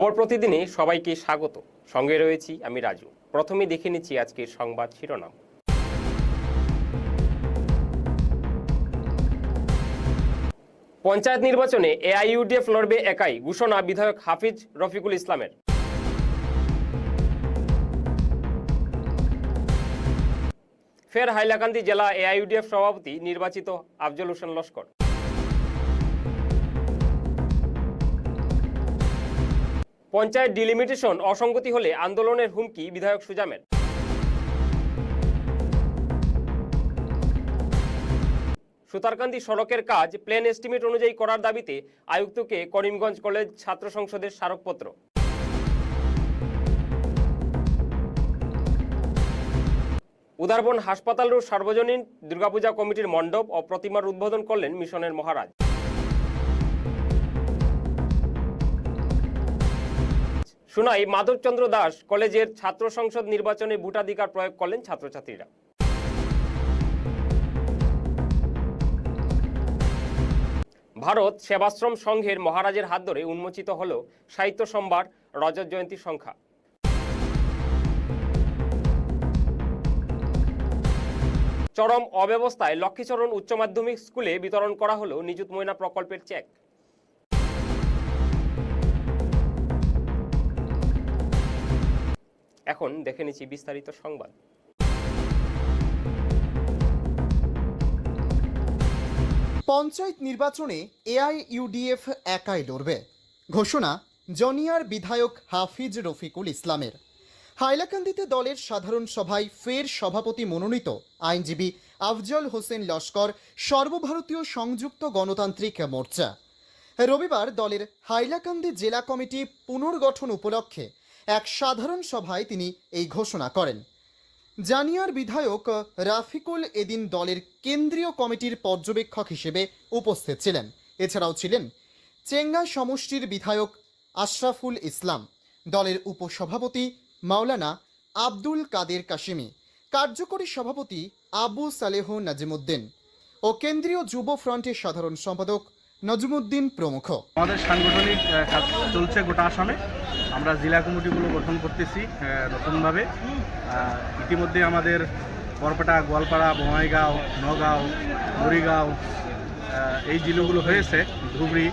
খবর প্রতিদিনে সবাইকে স্বাগত। সঙ্গে রয়েছি আমি রাজু। প্রথমে দেখে নিচ্ছি আজকের সংবাদ শিরোনাম। পঞ্চায়েত নির্বাচনে এআইইউডিএফ লড়বে একাই, ঘোষণা বিধায়ক হাফিজ রফিকুল ইসলামের। ফের হাইলাকান্দি জেলা এআইইউডিএফ সভাপতি নির্বাচিত আফজল হোসেন লস্কর। পঞ্চায়েত ডিলিমিটেশন অসঙ্গতি হলে আন্দোলনের হুমকি বিধায়ক সুজামের। সুতারকান্দি সড়কের কাজ প্ল্যান এস্টিমেট অনুযায়ী করার দাবিতে আয়ুক্তকে করিমগঞ্জ কলেজ ছাত্র সংসদের স্মারকপত্র। উদারবন হাসপাতাল রোড সার্বজনীন দুর্গাপূজা কমিটির মণ্ডপ ও প্রতিমার উদ্বোধন করলেন মিশনের মহারাজ। শোনাই মাধবচন্দ্র দাস কলেজের ছাত্র সংসদ নির্বাচনে ভোটাধিকার প্রয়োগ করলেন ছাত্রছাত্রীরা। ভারত সেবাশ্রম সংঘের মহারাজের হাত ধরে উন্মোচিত হল সাহিত্য সম্ভার, রজত জয়ন্তী সংখ্যা। চরম অব্যবস্থায় লক্ষ্মীচরণ উচ্চ মাধ্যমিক স্কুলে বিতরণ করা হলো নিযুত ময়না প্রকল্পের চেক। এখন দেখে নিচ্ছি বিস্তারিত সংবাদ। পঞ্চায়েত নির্বাচনে এআইইউডিএফ একাই লড়বে। ঘোষণা, জনিয়ার বিধায়ক হাফিজ রফিকুল ইসলামের। হাইলাকান্দিতে দলের সাধারণ সভায় ফের সভাপতি মনোনীত আইনজীবী আফজল হোসেন লস্কর সর্বভারতীয় সংযুক্ত গণতান্ত্রিক মোর্চা। রবিবার দলের হাইলাকান্দি জেলা কমিটি পুনর্গঠন উপলক্ষে এক সাধারণ সভায় তিনি এই ঘোষণা করেন। জানিয়ার বিধায়ক রাফিকুল এদিন দলের কেন্দ্রীয় কমিটির পর্যবেক্ষক হিসেবে উপস্থিত ছিলেন। এছাড়াও ছিলেন চেঙ্গা সমষ্টির বিধায়ক আশরাফুল ইসলাম, দলের উপসভাপতি মাওলানা আব্দুল কাদের কাশিমি, কার্যকরী সভাপতি আবু সালেহ নাজিমুদ্দিন ও কেন্দ্রীয় যুব ফ্রন্টের সাধারণ সম্পাদক নজমুদ্দিন প্রমুখ। আমাদের সাংগঠনিক চলছে গোটা আসামে। আমরা জেলা কমিটিগুলো গঠন করতেছি নতুনভাবে। ইতিমধ্যে আমাদের বরপেটা, গোয়ালপাড়া, বঙাইগাঁও, নগাঁও মরিগাঁও এই জেলাগুলো হয়েছে, ধুবড়ি।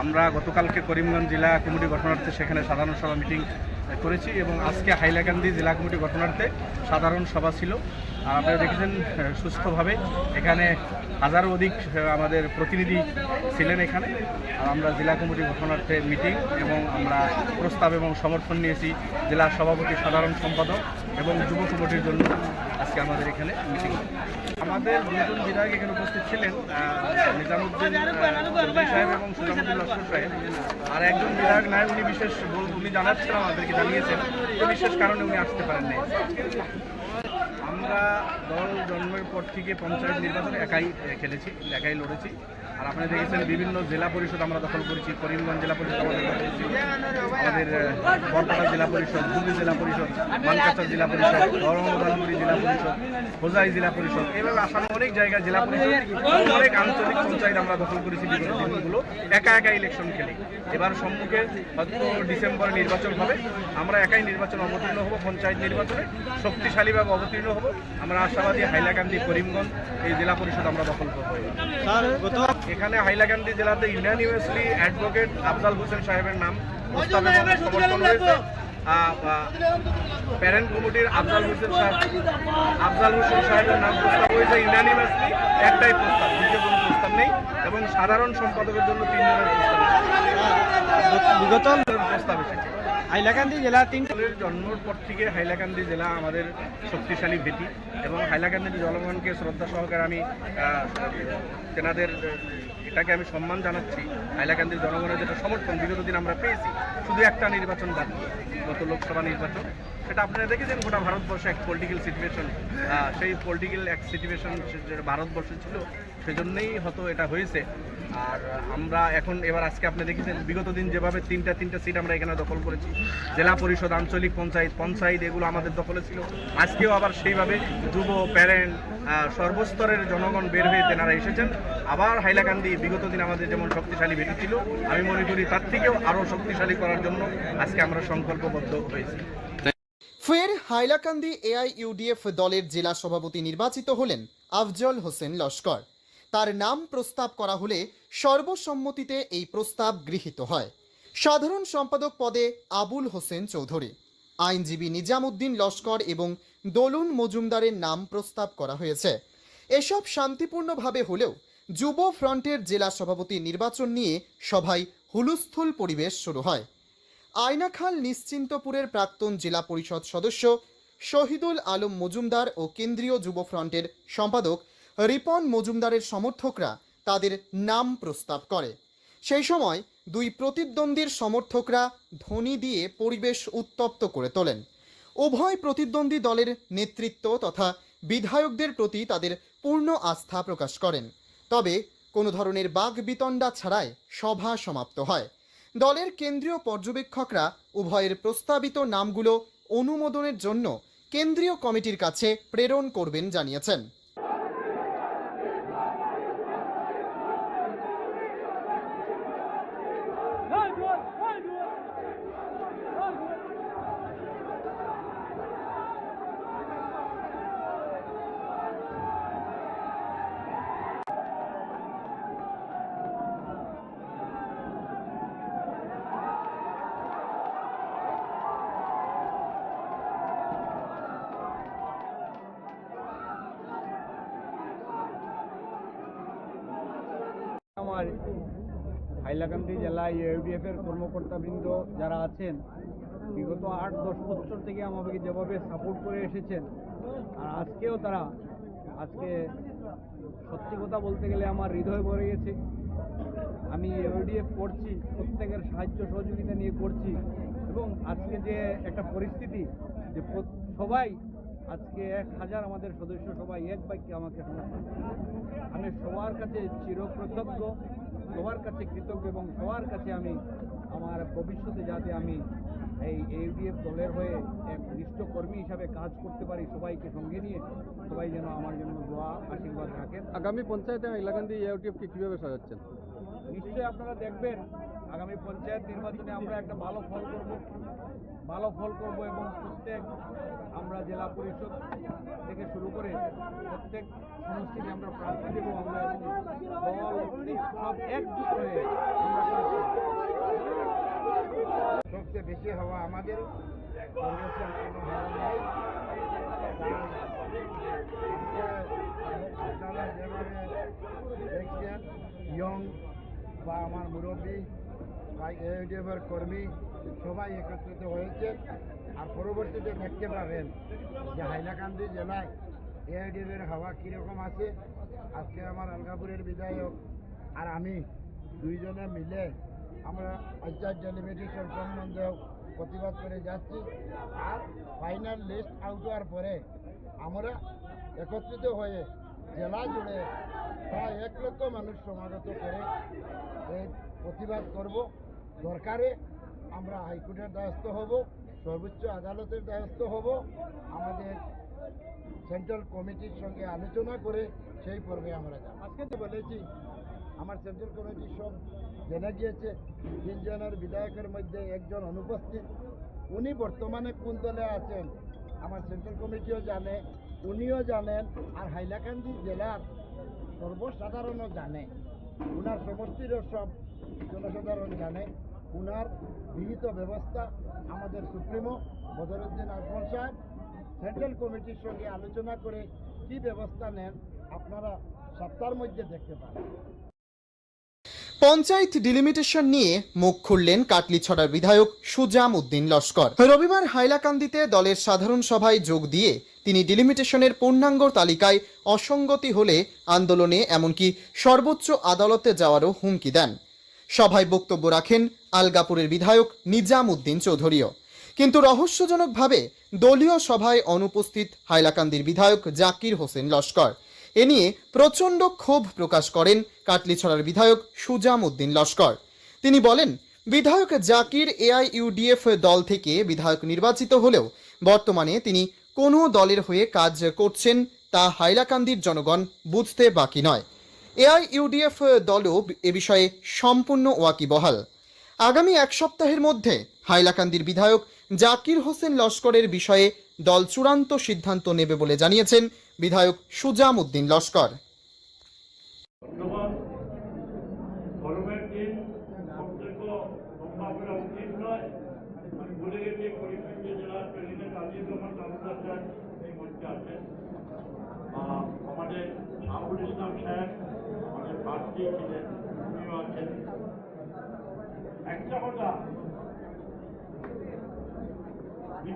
আমরা গতকালকে করিমগঞ্জ জেলা কমিটি গঠনার্থে সেখানে সাধারণ সভা মিটিং করেছি এবং আজকে হাইলাকান্দি জেলা কমিটি গঠনার্থে সাধারণ সভা ছিল। আর আপনারা দেখেছেন সুস্থভাবে এখানে হাজারো অধিক আমাদের প্রতিনিধি ছিলেন এখানে। আর আমরা জেলা কমিটি গঠনার্থে মিটিং এবং আমরা প্রস্তাব এবং সমর্থন নিয়েছি। জেলা সভাপতি সাধারণ সম্পাদক এবং যুব কমিটির জন্য আজকে আমাদের এখানে মিটিং আমাদের দুজন বিধায়ক এখানে উপস্থিত ছিলেন নিজামুদ্দিন সাহেব এবং সুজামুদ্দিন লস্কর সাহেব। আর একজন বিধায়ক নাই, উনি বিশেষ উনি জানাচ্ছেন, আমাদেরকে জানিয়েছেন। বিশেষ কারণে উনি আসতে পারেন নাই আমরা দল জন্মের পর থেকে পঞ্চায়েত নির্বাচনে একাই খেলেছি, একাই লড়েছি। আর আপনারা দেখেছেন বিভিন্ন জেলা পরিষদ আমরা দখল করেছি, করিমগঞ্জ জেলা পরিষদ আমাদের আমাদের বরপাড়া জেলা পরিষদ, হুগলি জেলা পরিষদ, মানকাচর জেলা পরিষদ ধর্মদানপুরি জেলা পরিষদ, হোজাই জেলা পরিষদ এইভাবে আসামে অনেক জায়গায় জেলা পরিষদ, অনেক আঞ্চলিক পঞ্চায়েত আমরা দখল করেছি বিগত দিনগুলো, একা একা ইলেকশন খেলে। এবার সম্মুখে হয়তো ডিসেম্বরে নির্বাচন হবে, আমরা একাই নির্বাচন অবতীর্ণ হব, পঞ্চায়েত নির্বাচনে শক্তিশালীভাবে অবতীর্ণ হব। আমরা আশাবাদী হাইলাকান্দি, করিমগঞ্জ এই জেলা পরিষদ আমরা দখল করব। এখানে হাইলাকান্দি জেলাতে ইউনানিভার্সলি অ্যাডভোকেট আফজাল হোসেন সাহেবের নাম সমর্থন হয়েছে প্যারেন্ট কমিটির আফজাল হোসেন সাহেব আফজাল হোসেন সাহেবের নাম প্রস্তাব হয়েছে ইউনানিভার্সলি একটাই প্রস্তাব দ্বিতীয় কোনো প্রস্তাব নেই এবং সাধারণ সম্পাদকের জন্য তিনজনের প্রস্তাব। বিগত প্রস্তাব এসেছে। হাইলাকান্দি জেলা তিন জন্মের পর থেকে হাইলাকান্দি জেলা আমাদের শক্তিশালী ভেটি এবং হাইলাকান্দির জনগণকে শ্রদ্ধা সহকারে আমি তেনাদের, এটাকে আমি সম্মান জানাচ্ছি। হাইলাকান্দির জনগণের যেটা সমর্থন, বিগত দিন আমরা পেয়েছি, শুধু একটা নির্বাচন বাকি গত লোকসভা নির্বাচন। সেটা আপনারা দেখেছেন, গোটা ভারতবর্ষে এক পলিটিক্যাল সিচুয়েশন সেই পলিটিক্যাল এক সিচুয়েশন যেটা ভারতবর্ষে ছিল, সেজন্যই হয়তো এটা হয়েছে। আর আমরা এখন এবার আজকে আপনি দেখেছেন, বিগত দিন যেভাবে তিনটা তিনটা সিট আমরা এখানে দখল করেছি। জেলা পরিষদ, আঞ্চলিক পঞ্চায়েত পঞ্চায়েত, এগুলো আমাদের দখলে ছিল। আজকেও আবার সেইভাবে যুব প্যারেন্ট সর্বস্তরের জনগণ বের হয়ে তেনারা এসেছেন। আবার হাইলাকান্দি, বিগত দিন আমাদের যেমন শক্তিশালী ভেটি ছিল, আমি মনে করি তার থেকেও আরও শক্তিশালী করার জন্য আজকে আমরা সংকল্পবদ্ধ হয়েছি। ফের হাইলাকান্দি এআইইউডিএফ দলের জেলা সভাপতি নির্বাচিত হলেন আফজল হোসেন লস্কর। তার নাম প্রস্তাব করা হলে সর্বসম্মতিতে এই প্রস্তাব গৃহীত হয়। সাধারণ সম্পাদক পদে আবুল হোসেন চৌধুরী। আইনজীবী নিজামুদ্দিন লস্কর এবং দোলুন মজুমদারের নাম প্রস্তাব করা হয়েছে। এসব শান্তিপূর্ণভাবে হলেও যুব ফ্রন্টের জেলা সভাপতি নির্বাচন নিয়ে সভায় হুলুস্থুল পরিবেশ শুরু হয়। আয়নাখাল নিশ্চিন্তপুরের প্রাক্তন জেলা পরিষদ সদস্য শহীদুল আলম মজুমদার ও কেন্দ্রীয় যুব ফ্রন্টের সম্পাদক রিপন মজুমদারের সমর্থকরা তাদের নাম প্রস্তাব করে। সেই সময় দুই প্রতিদ্বন্দ্বীর সমর্থকরা ধ্বনি দিয়ে পরিবেশ উত্তপ্ত করে তোলেন। উভয় প্রতিদ্বন্দ্বী দলের নেতৃত্ব তথা বিধায়কদের প্রতি তাদের পূর্ণ আস্থা প্রকাশ করেন। তবে কোনো ধরনের বাঘ বিতণ্ডা ছাড়াই সভা সমাপ্ত হয়। দলের কেন্দ্রীয় পর্যবেক্ষকরা উভয়ের প্রস্তাবিত নামগুলো অনুমোদনের জন্য কেন্দ্রীয় কমিটির কাছে প্রেরণ করবেন জানিয়েছেন। আমার হাইলাকান্দি জেলায় ইউডিএফ এর কর্মকর্তাবৃন্দ যারা আছেন, বিগত আট, দশ বছর থেকে আমাকে যেভাবে সাপোর্ট করে এসেছেন, আর আজকেও তারা, আজকে সত্যি কথা বলতে গেলে আমার হৃদয় ভরে গেছে। আমি ইউডিএফ করছি, প্রত্যেকের সাহায্য সহযোগিতা নিয়ে করছি, এবং আজকে যে একটা পরিস্থিতি, যে সবাই আজকে এক হাজার আমাদের সদস্য সবাই এক বাক্যে আমাকে সমর্থন আমি সবার কাছে চিরকৃতজ্ঞ সবার কাছে কৃতজ্ঞ এবং সবার কাছে আমি আমার ভবিষ্যতে যাতে আমি এই ইউডিএফ দলের হয়ে এক নিষ্ঠ কর্মী হিসাবে কাজ করতে পারি সবাইকে সঙ্গে নিয়ে সবাই যেন আমার জন্য দোয়া আশীর্বাদ রাখেন। আগামী পঞ্চায়েতে হাইলাকান্দি ইউটিউবকে কীভাবে সাজাচ্ছেন? নিশ্চয়ই আপনারা দেখবেন আগামী পঞ্চায়েত নির্বাচনে আমরা একটা ভালো ফল করব। ভালো ফল করব এবং প্রত্যেক আমরা জেলা পরিষদ থেকে শুরু করে প্রত্যেক সমষ্টিতে আমরা প্রার্থী দেবো আমরা সব একজুট হয়ে। সবচেয়ে বেশি হওয়া আমাদের আপনারা ইয়ং বা আমার মুরব্বী বা এডিএফের কর্মী সবাই একত্রিত হয়েছে আর পরবর্তীতে দেখতে পাবেন যে হাইলাকান্দি জেলায় এআইডিএফের হাওয়া কীরকম আছে। আজকে আমার আলগাপুরের বিধায়ক আর আমি দুইজনে মিলে আমরা পঞ্চায়েত ডেলিমিটেশন সম্বন্ধেও প্রতিবাদ করে যাচ্ছি। আর ফাইনাল লিস্ট আউট হওয়ার পরে আমরা একত্রিত হয়ে জেলা জুড়ে প্রায় এক লক্ষ মানুষ সমাগত করে এই প্রতিবাদ করব। দরকারে আমরা হাইকোর্টের দ্বারস্থ হব, সর্বোচ্চ আদালতের দ্বারস্থ হব। আমাদের সেন্ট্রাল কমিটির সঙ্গে আলোচনা করে সেই পর্বে আমরা যাব। আজকে তো বলেছি, আমার সেন্ট্রাল কমিটি সব জেনে গিয়েছে তিনজনের বিধায়কের মধ্যে একজন অনুপস্থিত। উনি বর্তমানে কোন দলে আছেন, আমার সেন্ট্রাল কমিটিও জানে, উনিও জানেন, আর হাইলাকান্দি জেলার সর্বসাধারণও জানে। ওনার সমষ্টিরও সব জনসাধারণ জানে। উনার বিহিত ব্যবস্থা আমাদের সুপ্রিমো বদরুদ্দিন আকবর সাহেব, সেন্ট্রাল কমিটির সঙ্গে আলোচনা করে কি ব্যবস্থা নেন আপনারা সপ্তাহের মধ্যে দেখতে পারেন। পঞ্চায়েত ডিলিমিটেশন নিয়ে মুখ খুললেন কাটলিছড়ার বিধায়ক সুজাম উদ্দিন লস্কর। রবিবার হাইলাকান্দিতে দলের সাধারণ সভায় যোগ দিয়ে তিনি ডিলিমিটেশনের পূর্ণাঙ্গ তালিকায় অসঙ্গতি হলে আন্দোলনে এমনকি সর্বোচ্চ আদালতে যাওয়ারও হুমকি দেন। সভায় বক্তব্য রাখেন আলগাপুরের বিধায়ক নিজাম উদ্দিন চৌধুরীও। কিন্তু রহস্যজনকভাবে দলীয় সভায় অনুপস্থিত হাইলাকান্দির বিধায়ক জাকির হোসেন লস্কর। এ নিয়ে প্রচণ্ড ক্ষোভ প্রকাশ করেন কাটলিছড়ার বিধায়ক সুজাম উদ্দিন লস্কর। তিনি বলেন, বিধায়ক জাকির এআইইউডিএফ দল থেকে বিধায়ক নির্বাচিত হলেও বর্তমানে তিনি কোনো দলের হয়ে কাজ করছেন তা হাইলাকান্দির জনগণ বুঝতে বাকি নয়। এআইইউডিএফ দলও এ বিষয়ে সম্পূর্ণ ওয়াকিবহাল। আগামী এক সপ্তাহের মধ্যে হাইলাকান্দির বিধায়ক জাকির হোসেন লস্করের বিষয়ে দল চূড়ান্ত সিদ্ধান্ত নেবে বলে জানিয়েছেন বিধায়ক সুজাম উদ্দিন লস্কর বর্তমান গরমের দিন সবথেকে লম্বা করা উচিত নয় আমি বলে গেছি করিমগঞ্জ জেলার প্রেসিডেন্ট আজিজ রহমান তালুকদার সাহেব এই মঞ্চে আছেন আহ, আমাদের আবুল ইসলাম সাহেব আমাদের প্রার্থী ছিলেন উনিও আছেন একটা কথা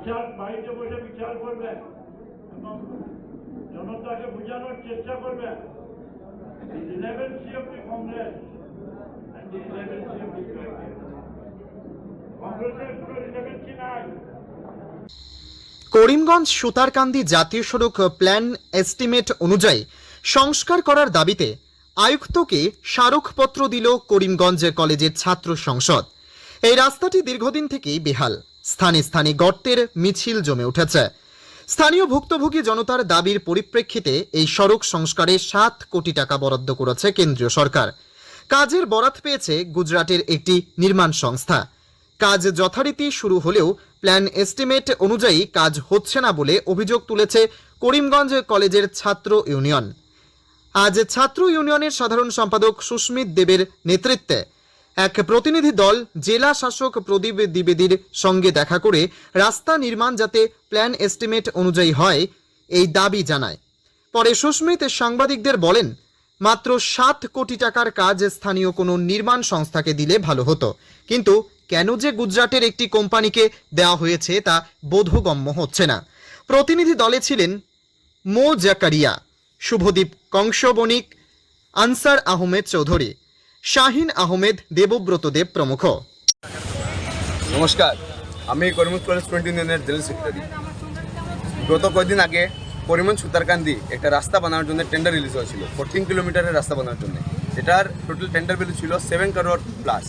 বিচার, বাড়িতে বসে বিচার করবেন এবং জনতাকে বোঝানোর চেষ্টা করবেন। নাই। করিমগঞ্জ সুতারকান্দি জাতীয় সড়ক প্ল্যান এস্টিমেট অনুযায়ী সংস্কার করার দাবিতে আয়ুক্তকে স্মারকপত্র দিল করিমগঞ্জ কলেজের ছাত্র সংসদ। এই রাস্তাটি দীর্ঘদিন থেকেই বেহাল। স্থানে স্থানে গর্তের মিছিল জমে উঠেছে। স্থানীয় ভুক্তভোগী জনতার দাবির পরিপ্রেক্ষিতে এই সড়ক সংস্কারে সাত কোটি টাকা বরাদ্দ করেছে কেন্দ্রীয় সরকার। কাজের বরাত পেয়েছে গুজরাটের একটি নির্মাণ সংস্থা। কাজ যথারীতি শুরু হলেও প্ল্যান এস্টিমেট অনুযায়ী কাজ হচ্ছে না বলে অভিযোগ তুলেছে করিমগঞ্জ কলেজের ছাত্র ইউনিয়ন। আজ ছাত্র ইউনিয়নের সাধারণ সম্পাদক সুস্মিত দেবের নেতৃত্বে এক প্রতিনিধি দল জেলা শাসক প্রদীপ দ্বিবেদীর সঙ্গে দেখা করে রাস্তা নির্মাণ যাতে প্ল্যান এস্টিমেট অনুযায়ী হয়, এই দাবি জানায়। পরে সুস্মিত সাংবাদিকদের বলেন, মাত্র সাত কোটি টাকার কাজ স্থানীয় কোনো নির্মাণ সংস্থাকে দিলে ভালো হতো। কিন্তু কেন যে গুজরাটের একটি কোম্পানিকে দেওয়া হয়েছে তা বোধগম্য হচ্ছে না। প্রতিনিধি দলে ছিলেন মো. জাকারিয়া, শুভদীপ কংস বণিক আনসার আহমেদ চৌধুরী শাহিন আহমেদ দেবব্রত দেব প্রমুখ। নমস্কার, আমি করিমগঞ্জ কলেজ স্টুডেন্ট ইউনিয়নের জেনারেল সেক্রেটারি গত কয়েকদিন আগে করিমগঞ্জ সুতারকান্দি একটা রাস্তা বানানোর জন্য টেন্ডার রিলিজ হয়েছিল ফোরটিন কিলোমিটারের রাস্তা বানানোর জন্য। এটার টোটাল টেন্ডার ভ্যালু ছিল সেভেন কারোর প্লাস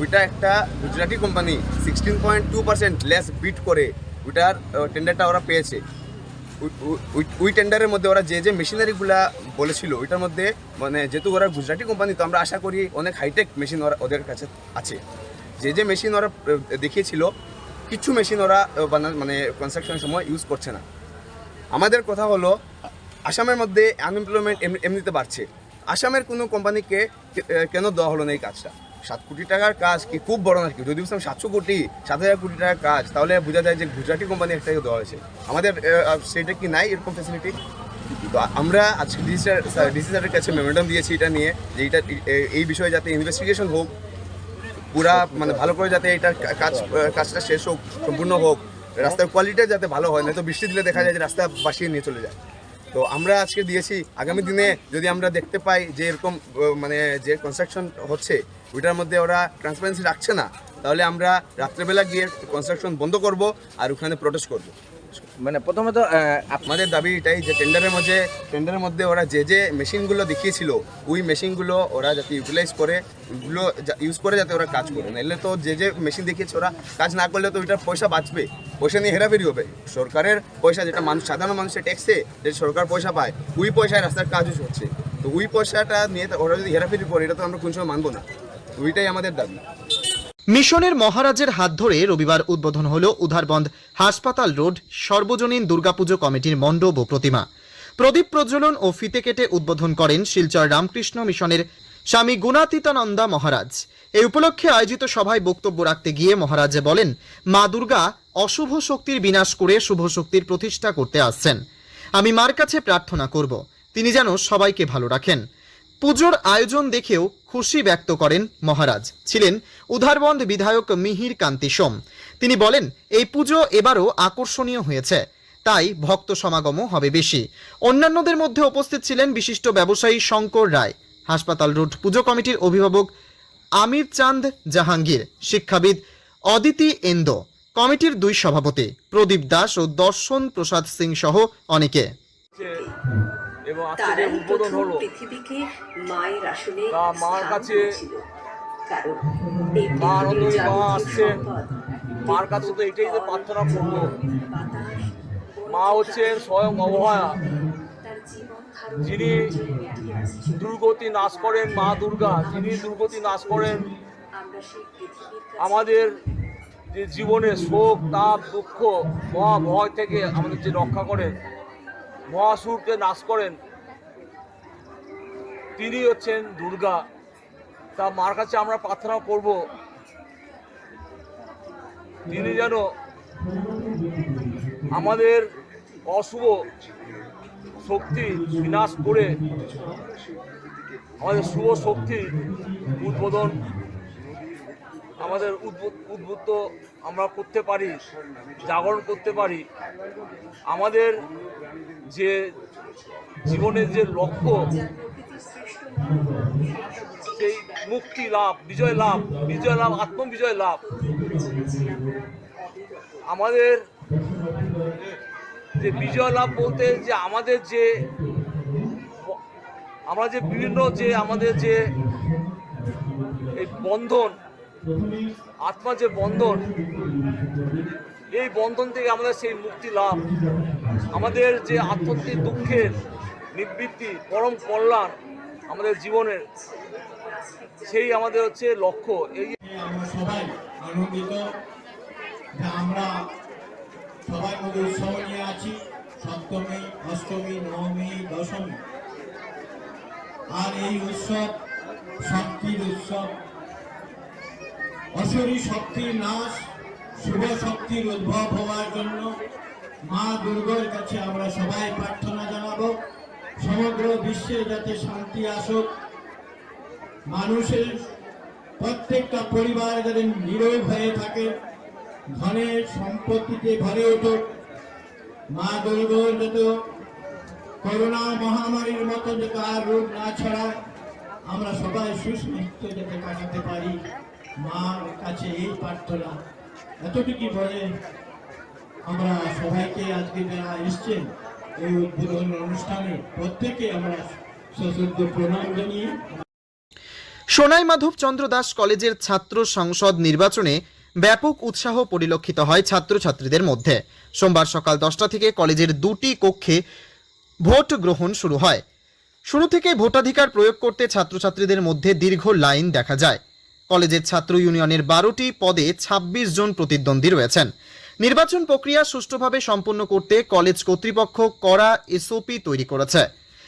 ওইটা একটা Gujarati company sixteen point two percent less bid করে, ওইটার টেন্ডারটা ওরা পেয়েছে। ওই- টেন্ডারের মধ্যে ওরা যে যে মেশিনারিগুলা বলেছিল, ওইটার মধ্যে মানে যেহেতু ওরা গুজরাটি কোম্পানি তো আমরা আশা করি অনেক হাইটেক মেশিন ওরা ওদের কাছে আছে। যে যে মেশিন ওরা দেখিয়েছিল, কিছু মেশিন ওরা মানে কনস্ট্রাকশনের সময় ইউজ করছে না। আমাদের কথা হলো, আসামের মধ্যে আনএমপ্লয়মেন্ট এমনিতে বাড়ছে। আসামের কোনো কোম্পানিকে কেন দেওয়া হলো না এই কাজটা? সাত কোটি টাকার কাজ কি খুব বড় নাকি? যদি বুঝতাম সাতশো কোটি, সাত হাজার কোটি টাকার কাজ, তাহলে বোঝা যায় যে গুজরাটি কোম্পানি একটাকে দেওয়া হয়েছে। আমাদের সেটা কি নাই এরকম ফ্যাসিলিটি তো আমরা আজকে ডিসি স্যার ডিসি স্যারের কাছে মেমোরান্ডাম দিয়েছি এটা নিয়ে, যে এটা এই বিষয়ে যাতে ইনভেস্টিগেশন হোক, পুরা মানে ভালো করে যাতে এটার কা- কাজ কাজটা শেষ হোক, সম্পূর্ণ হোক, রাস্তার কোয়ালিটি যাতে ভালো হয় না তো বৃষ্টি দিলে দেখা যায় যে রাস্তা বাসিয়ে নিয়ে চলে যায়। তো আমরা আজকে দিয়েছি, আগামী দিনে যদি আমরা দেখতে পাই যে এরকম মানে যে কনস্ট্রাকশন হচ্ছে ওইটার মধ্যে ওরা ট্রান্সপারেন্সি রাখছে না তাহলে আমরা রাত্রেবেলা গিয়ে কনস্ট্রাকশন বন্ধ করব আর ওখানে প্রোটেস্ট করব। মানে প্রথমত আমাদের দাবি এটাই যে টেন্ডারের মধ্যে টেন্ডারের মধ্যে ওরা যে যে মেশিনগুলো দেখিয়েছিল ওই মেশিনগুলো ওরা যাতে ইউটিলাইজ করে ওইগুলো ইউজ করে যাতে ওরা কাজ করে। নাহলে তো যে যে মেশিন দেখিয়েছে ওরা কাজ না করলে তো ওইটার পয়সা বাঁচবে। পয়সা নিয়ে হেরাফেরি হবে। সরকারের পয়সা যেটা মানুষ সাধারণ মানুষের ট্যাক্সে যে সরকার পয়সা পায় ওই পয়সায় রাস্তার কাজ হচ্ছে। তো ওই পয়সাটা নিয়ে ওরা যদি হেরাফেরি করে এটা তো আমরা কোন সময় মানবো না। ওইটাই আমাদের দাবি। মিশনের মহারাজের হাত ধরে রবিবার উদ্বোধন হল উধারবন্ধ হাসপাতাল রোড সর্বজনীন দুর্গাপুজো কমিটির মণ্ডপ ও প্রতিমা। প্রদীপ প্রজ্বলন ও ফিতে কেটে উদ্বোধন করেন শিলচর রামকৃষ্ণ মিশনের স্বামী গুণাতীতানন্দা মহারাজ। এই উপলক্ষে আয়োজিত সভায় বক্তব্য রাখতে গিয়ে মহারাজ বলেন, মা দুর্গা অশুভ শক্তির বিনাশ করে শুভ শক্তির প্রতিষ্ঠা করতে আসছেন। আমি মার কাছে প্রার্থনা করব। তিনি যেন সবাইকে ভালো রাখেন। পুজোর আয়োজন দেখেও খুশি ব্যক্ত করেন মহারাজ। ছিলেন উধারবন্দ বিধায়ক মিহির কান্তি সোম। তিনি বলেন, এই পুজো এবারও আকর্ষণীয় হয়েছে। তাই ভক্ত সমাগমও হবে বেশি। অন্যান্যদের মধ্যে উপস্থিত ছিলেন বিশিষ্ট ব্যবসায়ী শঙ্কর রায়। হাসপাতাল রোড পুজো কমিটির অভিভাবক আমির চাঁদ জাহাঙ্গীর, শিক্ষাবিদ অদিতি এন্দো, কমিটির দুই সভাপতি প্রদীপ দাস ও দর্শন প্রসাদ সিং সহ অনেকে। এবং আজকে উদ্বোধন হলো পৃথিবীকে মায়ের আসনে তা মার কাছে। কারণ এই মা পৃথিবীর মা আসছে। মার কাছে তো এটাই যে প্রার্থনা করব মা হচ্ছে স্বয়ং অবহায়া যিনি দুর্গতি নাশ করেন মা দুর্গা যিনি দুর্গতি নাশ করেন আমাদের যে জীবনে শোক তাপ দুঃখ মহা ভয় থেকে আমাদের যে রক্ষা করেন মহাসুরকে নাশ করেন, তিনি হচ্ছেন দুর্গা। তা মার কাছে আমরা প্রার্থনা করব, তিনি যেন আমাদের অশুভ শক্তি বিনাশ করে আমাদের শুভ শক্তি উদ্বোধন, আমাদের উদ্বুদ্ধ আমরা করতে পারি, জাগরণ করতে পারি। আমাদের যে জীবনের যে লক্ষ্য, সেই মুক্তি লাভ, বিজয় লাভ বিজয় লাভ, আত্মবিজয় লাভ। আমাদের যে বিজয় লাভ বলতে যে আমাদের যে, আমরা যে বিভিন্ন যে আমাদের যে এই বন্ধন আত্মা যে বন্ধন এই বন্ধন থেকে আমাদের সেই মুক্তি লাভ। আমাদের যে আত্মত্মিক দুঃখের নিবৃত্তি পরম কল্যাণ আমাদের জীবনের সেই আমাদের হচ্ছে লক্ষ্য। এই আমরা সবাই আনন্দিত আমরা সবাই মধ্যে উৎসব নিয়ে আছি। সপ্তমী অষ্টমী নবমী দশমী। আর এই উৎসব শক্তির উৎসব। অসুরী শক্তির নাশ, শুভ শক্তির উদ্ভব হওয়ার জন্য মা দুর্গার কাছে আমরা সবাই প্রার্থনা জানাব। সমগ্র বিশ্বে যাতে শান্তি আসুক, মানুষের প্রত্যেকটা পরিবার যাতে নীরব হয়ে থাকে, ধনের সম্পত্তিতে ভরে উঠুক। মা দুর্গর যত করোনা মহামারীর মতো যাতে আর রোগ না ছড়ায়, আমরা সবাই সুস্মিত যাতে কাটাতে পারি। মার কাছে এই প্রার্থনা। এতটুকু বলে আমরা সবাইকে আজকে যারা এসছেন এই উদ্বোধন অনুষ্ঠানে, প্রত্যেকে আমরা সশ্রদ্ধ প্রণাম জানিয়ে সোনাই মাধব চন্দ্র দাস কলেজের ছাত্র সংসদ নির্বাচনে ব্যাপক উৎসাহ পরিলক্ষিত হয় ছাত্রছাত্রীদের মধ্যে। সোমবার সকাল দশটা থেকে কলেজের দুটি কক্ষে ভোট গ্রহণ শুরু হয়। শুরু থেকে ভোটাধিকার প্রয়োগ করতে ছাত্রছাত্রীদের মধ্যে দীর্ঘ লাইন দেখা যায়। কলেজের ছাত্র ইউনিয়নের বারোটি পদে ২৬ জন প্রতিদ্বন্দ্বী রয়েছেন। নির্বাচন প্রক্রিয়া সুষ্ঠুভাবে সম্পন্ন করতে কলেজ কর্তৃপক্ষ কড়া এসওপি তৈরি করেছে।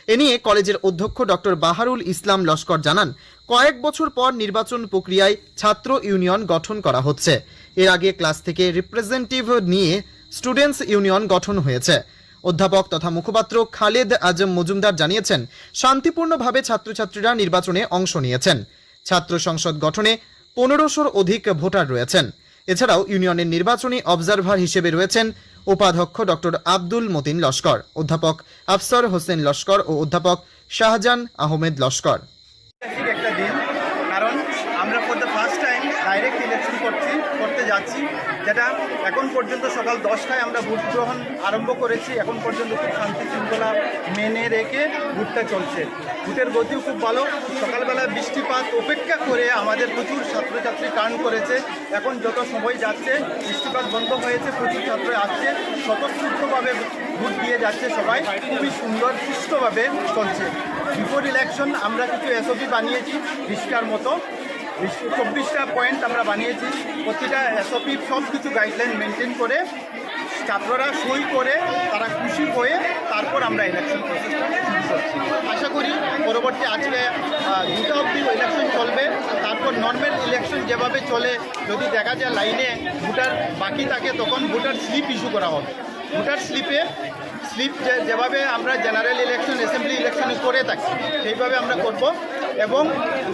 এ নিয়ে কলেজের অধ্যক্ষ ডক্টর বাহারুল ইসলাম লস্কর জানান, কয়েক বছর পর নির্বাচন প্রক্রিয়ায় ছাত্র ইউনিয়ন গঠন করা হচ্ছে। এর আগে ক্লাস থেকে রিপ্রেজেন্টেটিভ নিয়ে স্টুডেন্টস ইউনিয়ন গঠন হয়েছে। অধ্যাপক তথা মুখপাত্র খালেদ আজম মজুমদার জানিয়েছেন, শান্তিপূর্ণভাবে ছাত্রছাত্রীরা নির্বাচনে অংশ নিয়েছেন। ছাত্র সংসদ গঠনে পনেরোশোর অধিক ভোটার রয়েছেন। এছাড়াও ইউনিয়নের নির্বাচনী অবজারভার হিসেবে রয়েছেন উপাধ্যক্ষ ডক্টর আব্দুল মতিন লস্কর, অধ্যাপক আফসর হোসেন লস্কর ও অধ্যাপক শাহজান আহমেদ লস্কর ঐতিহাসিক একটা দিন কারণ আমরা for the first time direct election করছি করতে যাচ্ছি যেটা এখন পর্যন্ত সকাল দশটায় আমরা ভোট গ্রহণ আরম্ভ করেছি। এখন পর্যন্ত খুব শান্তি শৃঙ্খলা মেনে রেখে ভোটটা চলছে। ভোটের গতিও খুব ভালো। সকালবেলা বৃষ্টিপাত অপেক্ষা করে আমাদের প্রচুর ছাত্রছাত্রী টার্ন করেছে। এখন যত সময় যাচ্ছে, বৃষ্টিপাত বন্ধ হয়েছে, প্রচুর ছাত্র আসছে। স্বতঃস্ফূর্তভাবে ভোট দিয়ে যাচ্ছে সবাই। খুবই সুন্দর, সুষ্ঠুভাবে চলছে। বিফোর ইলেকশন আমরা কিছু এসওপি বানিয়েছি, রিস্কার মতো। চব্বিশটা পয়েন্ট আমরা বানিয়েছি। প্রতিটা এসওপি সব কিছু গাইডলাইন মেনটেন করে ছাত্ররা সই করে তারা খুশি হয়ে তারপর আমরা ইলেকশন প্রসেসটা আশা করি পরবর্তী আজকে দুটো অবধি ইলেকশন চলবে। তারপর নর্মাল ইলেকশন যেভাবে চলে, যদি দেখা যায় লাইনে ভোটার বাকি থাকে, তখন ভোটার স্লিপ ইস্যু করা হবে। ভোটার স্লিপে স্লিপ যেভাবে আমরা জেনারেল ইলেকশন অ্যাসেম্বলি ইলেকশনে করে থাকি, সেইভাবে আমরা করব। এবং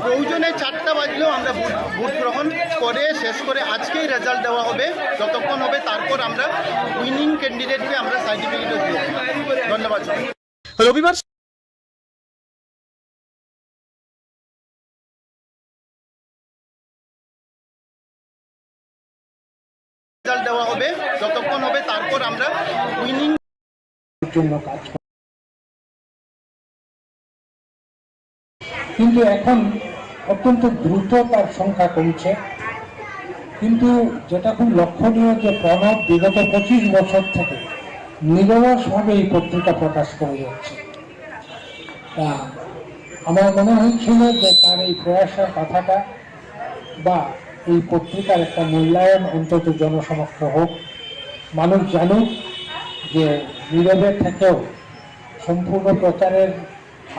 প্রয়োজনে চারটা বাজলেও আমরা ভোট ভোট গ্রহণ করে শেষ করে আজকেই রেজাল্ট দেওয়া হবে। যতক্ষণ হবে তারপর আমরা উইনিং ক্যান্ডিডেটকে আমরা সার্টিফিকেটও দিয়ে দেব। ধন্যবাদ রবিবার রেজাল্ট দেওয়া হবে। যতক্ষণ হবে তারপর আমরা উইনিং জন্য কাজ কিন্তু এখন অত্যন্ত দ্রুত তার সংখ্যা কমছে। কিন্তু যেটা খুব লক্ষণীয় যে প্রণব বিগত পঁচিশ বছর থেকে নিরলসভাবে এই পত্রিকা প্রকাশ করে যাচ্ছে। তা আমার মনে হয়েছিল যে তার এই প্রয়াসের কথাটা বা এই পত্রিকার একটা মূল্যায়ন অন্তত জনসমক্ষ হোক, মানুষ জানুক যে নীরবে থেকেও সম্পূর্ণ প্রচারের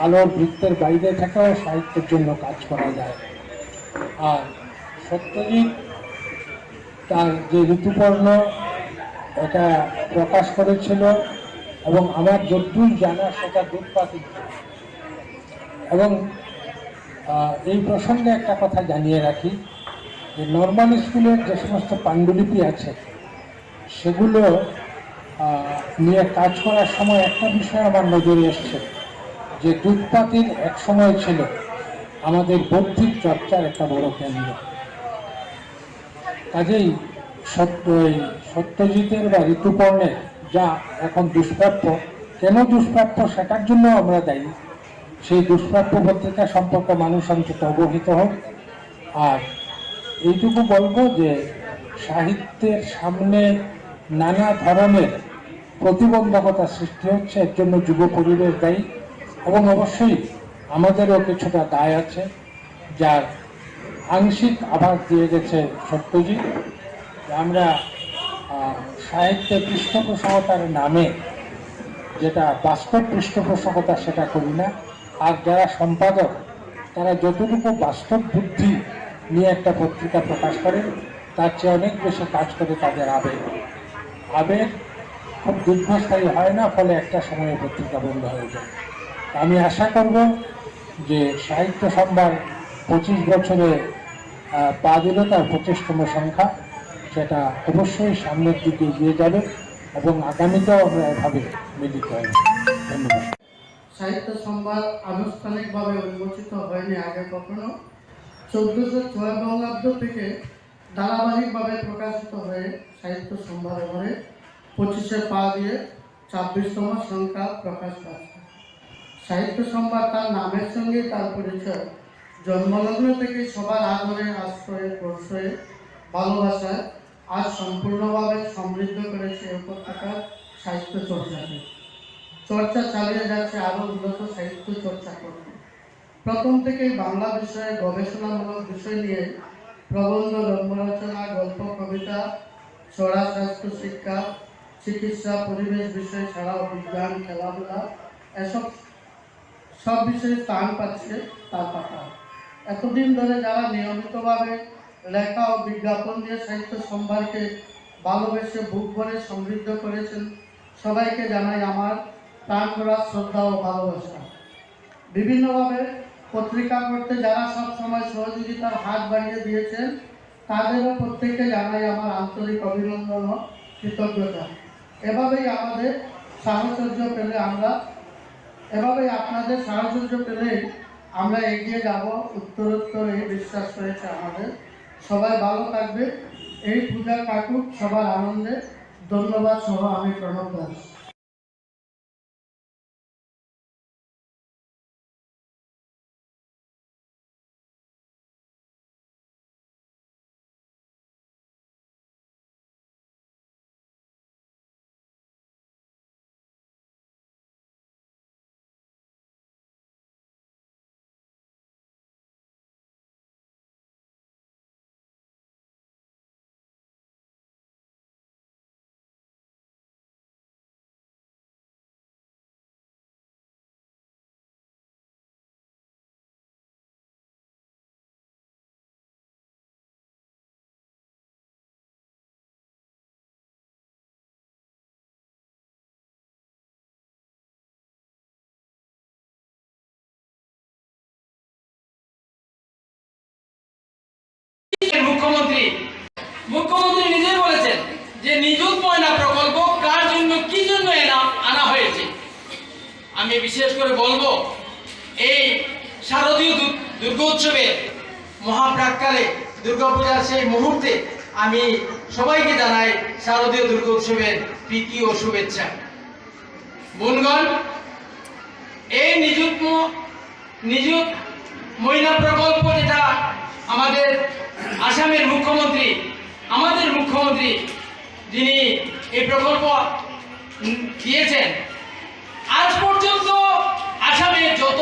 আলোর বৃত্তের বাইরে থেকেও সাহিত্যের জন্য কাজ করা যায়। আর সত্যজিৎ তার যে ঋতুপর্ণ, এটা প্রকাশ করেছিল এবং আমার যদ্দূর জানা সেটা দুধপাতি এবং এই প্রসঙ্গে একটা কথা জানিয়ে রাখি, যে নর্মাল স্কুলের যে সমস্ত পাণ্ডুলিপি আছে, সেগুলো নিয়ে কাজ করার সময় একটা বিষয় আমার নজরে এসছে। যে দুধপাতির এক সময় ছিল আমাদের বৌদ্ধিক চর্চার একটা বড় কেন্দ্র। কাজেই সত্য, এই সত্যজিতের বা ঋতুপর্ণের যা এখন দুষ্প্রাপ্য, কেন দুষ্প্রাপ্য সেটার জন্য আমরা দায়ী। সেই দুষ্প্রাপ্য পত্রিকা সম্পর্কে মানুষ অন্তত অবহিত হোক। আর এইটুকু বলব যে সাহিত্যের সামনে নানা ধরনের প্রতিবন্ধকতা সৃষ্টি হচ্ছে, এর জন্য যুব পরিবেশ দায়ী। এবং অবশ্যই আমাদেরও কিছুটা দায় আছে যার আংশিক আভাস দিয়ে গেছে সত্যজিৎ আমরা আহ, সাহিত্যের পৃষ্ঠপোষকতার নামে যেটা বাস্তব পৃষ্ঠপোষকতা সেটা করি না। আর যারা সম্পাদক তারা যতটুকু বাস্তব বুদ্ধি নিয়ে একটা পত্রিকা প্রকাশ করে তার চেয়ে অনেক বেশি কাজ করে তাদের আবেগ। আবেগ খুব দীর্ঘস্থায়ী হয় না ফলে একটা সময়ে পত্রিকা বন্ধ হয়ে যায়। আমি আশা করব যে সাহিত্য সম্ভার পঁচিশ বছরে পা দিল তার পঁচিশতম সংখ্যা। সেটা অবশ্যই সামনের দিকে এগিয়ে যাবে এবং আগামীতেও আমরা এভাবে মিলিত হব ধন্যবাদ। সাহিত্য সংবাদ আনুষ্ঠানিকভাবে উন্মোচিত হয়নি আগে কখনো। চোদ্দশো ছয় বঙ্গাব্দ থেকে ধারাবাহিকভাবে প্রকাশিত হয়ে সাহিত্য সংবাদ এবারে পঁচিশে পা দিয়ে ছাব্বিশতম সংখ্যা প্রকাশ পাচ্ছে। সাহিত্য সংবাদ তার নামের সঙ্গে তার পরিচয়। জন্মলগ্ন থেকে সবার আদরে, আশ্রয়ে, প্রশ্রয়ে, ভালোবাসায় আজ সম্পূর্ণভাবে সমৃদ্ধ করেছে উপত্যকার সাহিত্য চর্চাকে চর্চা চালিয়ে যাচ্ছে আরও উন্নত সাহিত্য চর্চা করতে। প্রথম থেকেই বাংলা বিষয়ে গবেষণামূলক বিষয় নিয়ে প্রবন্ধ রম্যরচনা গল্প, কবিতা, ছড়া স্বাস্থ্য, শিক্ষা, চিকিৎসা, পরিবেশ বিষয় ছাড়াও বিজ্ঞান, খেলাধুলা, এসব সব বিষয়ে স্থান পাচ্ছে তার পাতা। এতদিন ধরে যারা নিয়মিতভাবে লেখা ও বিজ্ঞাপন দিয়ে সাহিত্য সম্ভারকে ভালোবেসে বুক ভরে সমৃদ্ধ করেছেন, সবাইকে জানাই আমার প্রাণ করা শ্রদ্ধা ও ভালোবাসা। বিভিন্নভাবে পত্রিকা করতে যারা সব সময় সহযোগিতার হাত বাড়িয়ে দিয়েছেন, তাদেরও প্রত্যেককে জানাই আমার আন্তরিক অভিনন্দন ও কৃতজ্ঞতা। এভাবেই আমাদের সাহচর্য পেলে আমরা এভাবেই আপনাদের সাহায্য পেলে আমরা এগিয়ে যাব, উত্তরোত্তর এই বিশ্বাস রয়েছে আমাদের। সবাই ভালো থাকবে। এই পূজা কাটুক সবার আনন্দে। ধন্যবাদ সহ আমি প্রণব দাস মুখ্যমন্ত্রী। মুখ্যমন্ত্রী নিজেই বলেছেন যে নিযুত ময়না প্রকল্প কার জন্য, কি জন্য আনা হয়েছে। আমি বিশেষ করে বলব, এই শারদীয় দুর্গোৎসবের মহাপ্রাককালে দুর্গাপূজার সেই মুহূর্তে আমি সবাইকে জানাই শারদীয় দুর্গোৎসবের প্রীতি ও শুভেচ্ছা। বন্ধুগণ, এই নিযুত নিযুত মহিলা প্রকল্প যেটা আমাদের আসামের মুখ্যমন্ত্রী, আমাদের মুখ্যমন্ত্রী যিনি এই প্রকল্প দিয়েছেন, আজ পর্যন্ত আসামে যত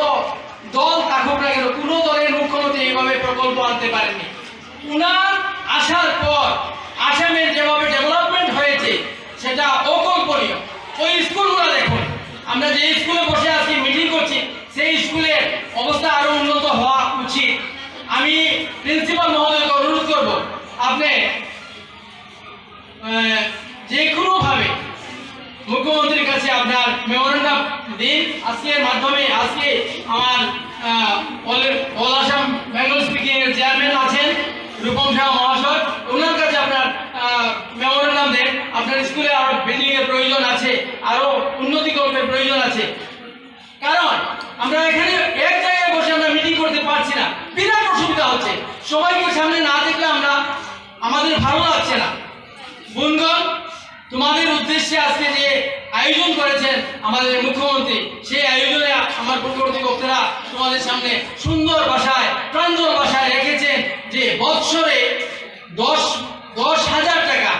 দল থাকুক না কেন, কোনো দলের মুখ্যমন্ত্রী এইভাবে প্রকল্প আনতে পারেননি। উনার আসার পর আসামের যেভাবে ডেভেলপমেন্ট হয়েছে, সেটা অকল্পনীয়। ওই স্কুলগুলো দেখুন। আমরা যে স্কুলে বসে আছি, মিটিং করছি, সেই স্কুলের অবস্থা আরও উন্নত হওয়া উচিত। আমি প্রিন্সিপাল মহোদয়কে অনুরোধ করব, আপনি যে কোনোভাবে মুখ্যমন্ত্রীর কাছে আপনার মেমোরেন্ডাম দিন, আজকের মাধ্যমে, আজকে আমার অল আসাম বেঙ্গল স্পিকিং এর চেয়ারম্যান আছেন, রূপম শাহ মহাশয়, ওনার কাছে আপনার মেমোরেন্ডাম দেন। আপনার স্কুলে আরও বিল্ডিং এর প্রয়োজন আছে, আরও উন্নতিকরণের প্রয়োজন আছে। কারণ, আমরা এখানে এক জায়গায় বসে আমরা মিটিং করতে পারছি না। বিরাট অসুবিধা হচ্ছে। সবাইকে সামনে না দেখলে আমরা আমাদের ভালো লাগছে না। বন্ধুগণ, তোমাদের উদ্দেশ্যে আজকে যে আয়োজন করেছেন আমাদের মুখ্যমন্ত্রী, সেই আয়োজনে আমার পূর্ববর্তী বক্তারা তোমাদের সামনে সুন্দর ভাষায়, প্রাঞ্জল ভাষায় রেখেছেন যে বৎসরে দশ দশ হাজার টাকা,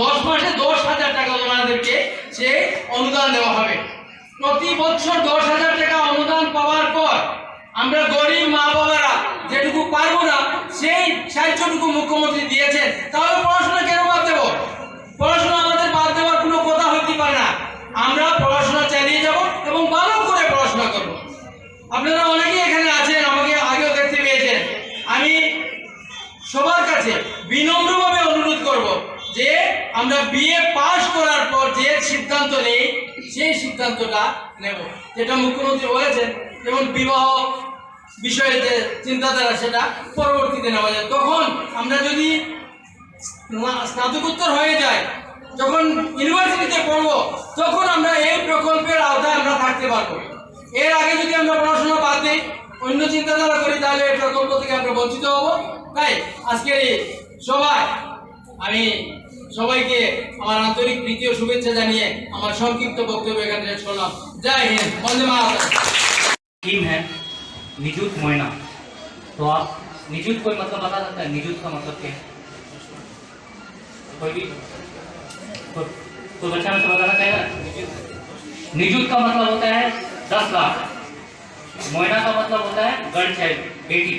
দশ মাসে দশ হাজার টাকা তোমাদেরকে সে অনুদান দেওয়া হবে। প্রতি বছর দশ হাজার টাকা অনুদান পাওয়ার আমরা গরিব মা বাবারা যেটুকু পারব না, সেই সাহায্যটুকু মুখ্যমন্ত্রী দিয়েছেন। তাহলে পড়াশোনা কেন বাদ দেবো? পড়াশোনা আমাদের বাদ দেওয়ার কোনো কথা হতে পারে না। আমরা পড়াশোনা চালিয়ে যাব এবং ভালো করে পড়াশোনা করব। আপনারা অনেকেই এখানে আছেন, আমাকে আগেও দেখতে পেয়েছেন। আমি সবার কাছে বিনম্রভাবে অনুরোধ করব যে আমরা বিএ পাশ করার পর যে সিদ্ধান্ত নেই, সেই সিদ্ধান্তটা নেব। যেটা মুখ্যমন্ত্রী বলেছেন, যেমন বিবাহ বিষয়ে যে চিন্তাধারা, সেটা পরবর্তীতে নেওয়া যায়। তখন আমরা যদি স্নাতকোত্তর হয়ে যায় যখন ইউনিভার্সিটিতে পড়ব, তখন আমরা এই প্রকল্পের আওতায় আমরা থাকতে পারব। এর আগে যদি আমরা পড়াশোনা বাদ দিই, অন্য চিন্তাধারা করি, তাহলে এই প্রকল্প থেকে আমরা বঞ্চিত হব। তাই আজকের এই সবাই আমি সবাইকে আমার আন্তরিক প্রীতি ও শুভেচ্ছা জানিয়ে আমার সংক্ষিপ্ত বক্তব্য এখানে শেষ করলাম হিন্দ, বন্দে মাতরম। হ্যাঁ। निजुत मोयना तो आप निजुत कोई मतलब बता सकता है? निजुत का मतलब क्या है? कोई भी कोई बच्चा में निजुत का मतलब होता है दस लाख। मोयना का मतलब होता है गर्ल चाइल्ड बेटी।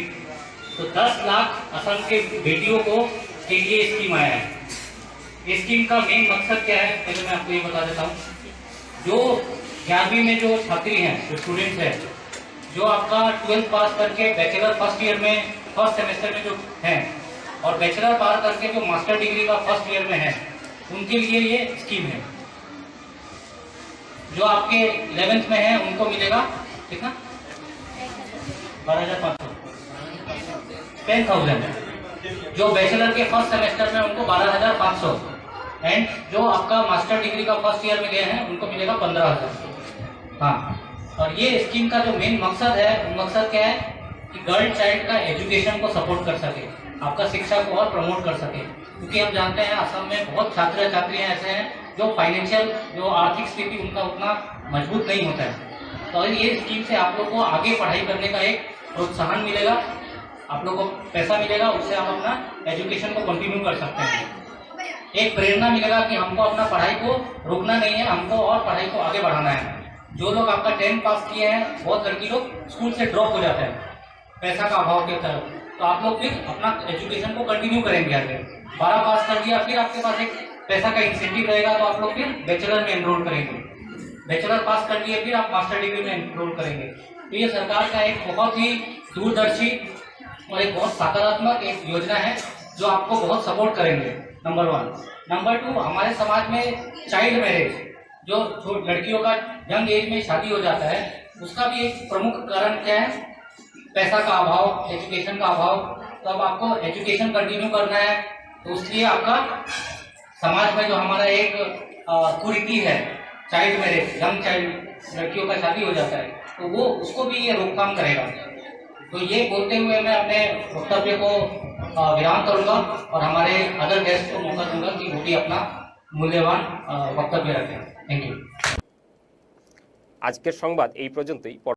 तो दस लाख असम के बेटियों को के लिए स्कीम आया है। स्कीम का मेन मकसद क्या है? पहले मैं आपको ये बता देता हूँ। जो ग्यारहवीं में जो छात्री हैं, जो स्टूडेंट्स हैं जो आपका ट्वेल्थ पास करके बैचलर फ़र्स्ट ईयर में फ़र्स्ट सेमेस्टर में जो हैं, और बैचलर पार करके जो मास्टर डिग्री का फ़र्स्ट ईयर में है, उनके लिए ये स्कीम है। जो आपके इलेवेंथ में है, उनको मिलेगा, कितना? बारह हज़ार पाँच सौ। टेन थाउज़ेंड जो बैचलर के फ़र्स्ट सेमेस्टर में उनको बारह हज़ार पाँच सौ। एंड जो आपका मास्टर डिग्री का फ़र्स्ट ईयर में गए हैं, उनको मिलेगा पंद्रह हज़ार। हाँ। और ये स्कीम का जो मेन मकसद है, मकसद क्या है? कि गर्ल चाइल्ड का एजुकेशन को सपोर्ट कर सके, आपका शिक्षा को और प्रमोट कर सके। क्योंकि हम जानते हैं, असम में बहुत छात्र छात्रियाँ ऐसे हैं, जो फाइनेंशियल जो आर्थिक स्थिति उनका उतना मज़बूत नहीं होता है। तो ये स्कीम से आप लोग को आगे पढ़ाई करने का एक प्रोत्साहन मिलेगा, आप लोग को पैसा मिलेगा, उससे आप अपना एजुकेशन को कंटिन्यू कर सकते हैं। एक प्रेरणा मिलेगा कि हमको अपना पढ़ाई को रोकना नहीं है, हमको और पढ़ाई को आगे बढ़ाना है। जो लोग आपका टेंथ पास किए हैं, बहुत लड़की लोग स्कूल से ड्रॉप हो जाते हैं, पैसा का अभाव के तरफ़ तो आप लोग फिर अपना एजुकेशन को कंटिन्यू करेंगे आगे। बारह पास कर दिया, फिर आपके पास एक पैसा का इंसेंटिव रहेगा तो आप लोग फिर बैचलर में एनरोल करेंगे। बैचलर पास कर लिए, फिर आप मास्टर डिग्री में एनरोल करेंगे। तो ये सरकार का एक बहुत ही दूरदर्शी और एक बहुत सकारात्मक एक योजना है, जो आपको बहुत सपोर्ट करेंगे नंबर वन नंबर टू हमारे समाज में चाइल्ड मैरिज जो लड़कियों का यंग एज में शादी हो जाता है, उसका भी एक प्रमुख कारण क्या है? पैसा का अभाव एजुकेशन का अभाव। तो अब आपको एजुकेशन कंटिन्यू करना है तो उसलिए आपका समाज में जो हमारा एक कुरीति है चाइल्ड मैरिज यंग चाइल्ड लड़कियों का शादी हो जाता है तो वो उसको भी ये रोकथाम करेगा। तो ये बोलते हुए मैं अपने वक्तव्य को विराम करूँगा और हमारे अदर गेस्ट को मौका दूँगा कि वो भी अपना मूल्यवान वक्तव्य रखें। थैंक यू আজকের সংবাদ এই পর্যন্তই।